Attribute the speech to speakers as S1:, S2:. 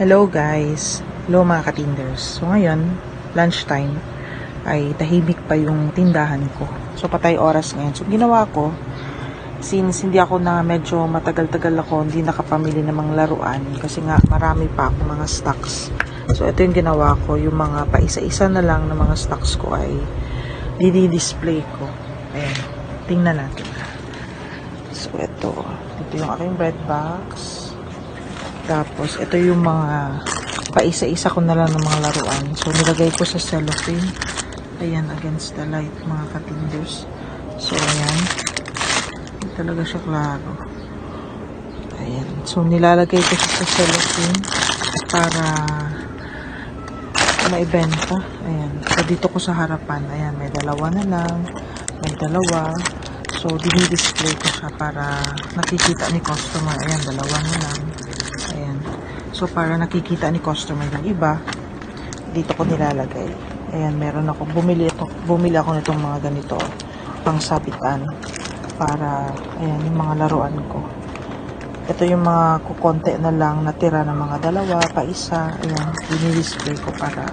S1: Hello guys! Hello mga katinders. So ngayon, lunchtime, ay tahimik pa yung tindahan ko. So patay oras ngayon. So ginawa ko, since hindi ako na medyo matagal-tagal ako, hindi nakapamili ng mga laruan kasi nga marami pa ako mga stocks. So ito yung ginawa ko, yung mga paisa-isa na lang na mga stocks ko ay didi-display ko. Ayan, tingnan natin. So ito, ito yung aking bread box. Tapos, ito yung mga paisa-isa ko na lang ng mga laruan. So, nilagay ko sa cellophane. Ayan, against the light, mga katinders. So, ayan. Hindi talaga siya klaro. Ayan. So, nilalagay ko siya sa cellophane para maibenta. Ayan. So, dito ko sa harapan. Ayan, may dalawa na lang. May dalawa. So, dinidisplay ko siya para nakikita ni customer. Ayan, dalawa na lang. So, para nakikita ni customer yung iba, dito ko nilalagay. Ayan, meron ako. Bumili, ako, bumili ako nitong mga ganito. Pang sabitan. Para, ayan, yung mga laruan ko. Ito yung mga kukonte na lang natira ng mga dalawa, pa isa. Ayan, dinidisplay ko para